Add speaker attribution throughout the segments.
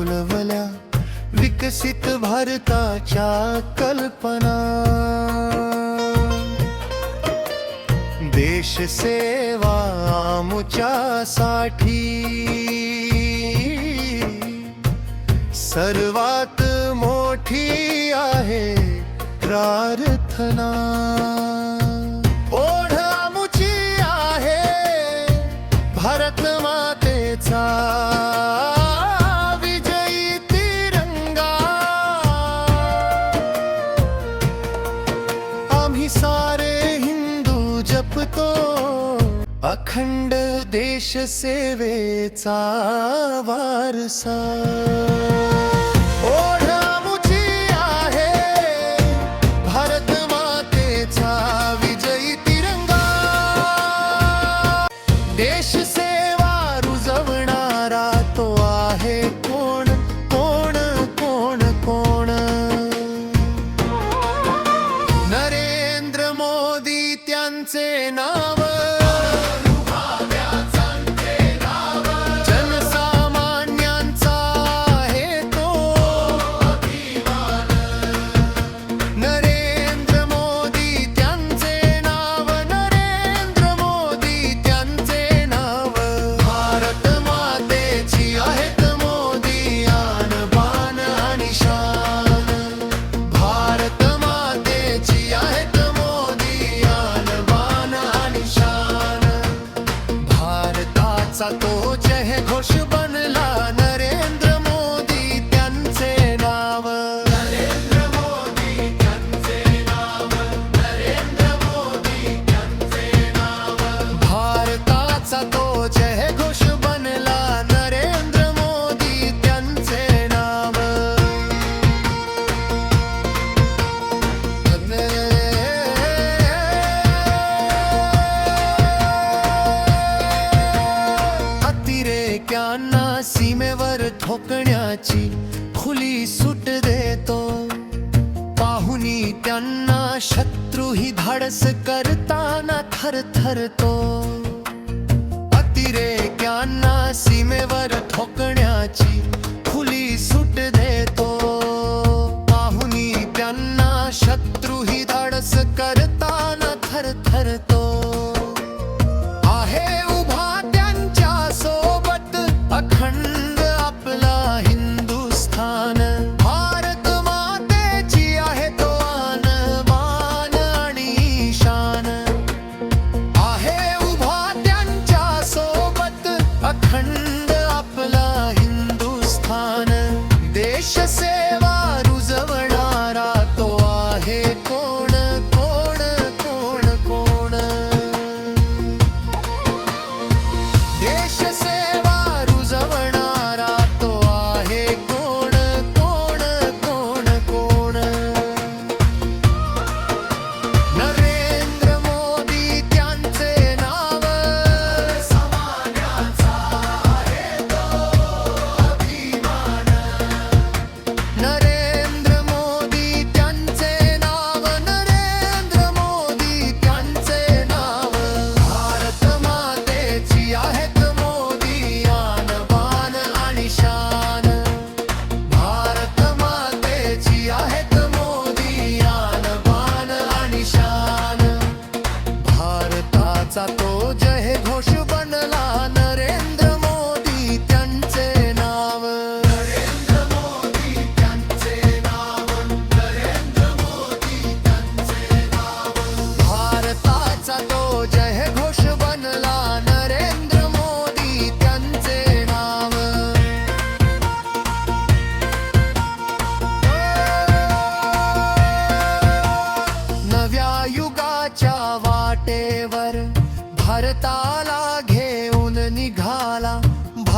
Speaker 1: फुलवल्या विकसित भारताच्या कल्पना. देश सेवा आमुच्यासाठी. सर्वात मोठी आहे प्रार्थना. अखंड देश सेवेचा वारसा. अडक्यांना सीमेवर ठोकण्याची खुली सुट देतो. पाहुनी त्यांना शत्रू ही धाडस करताना थरथरतो अतिरेक्यांना सीमेवर ठोकण्याची खुली सुट देतो. पाहुनी त्यांना शत्रू ही धाडस करत deixa ser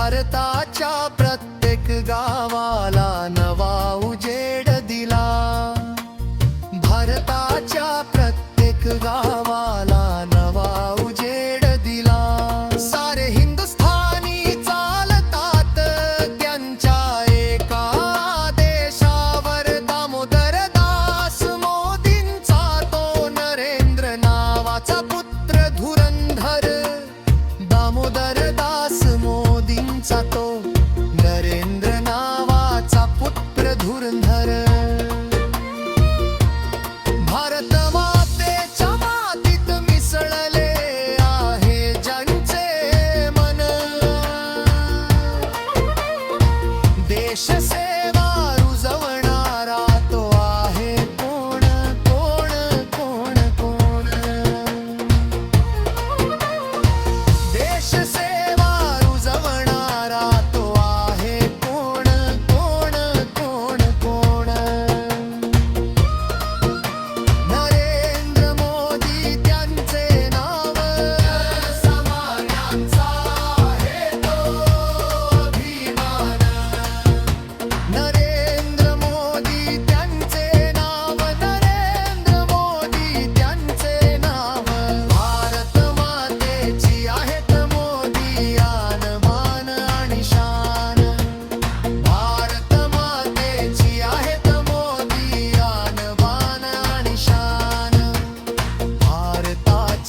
Speaker 1: भारताच्या प्रत्येक गावाला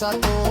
Speaker 1: essa dor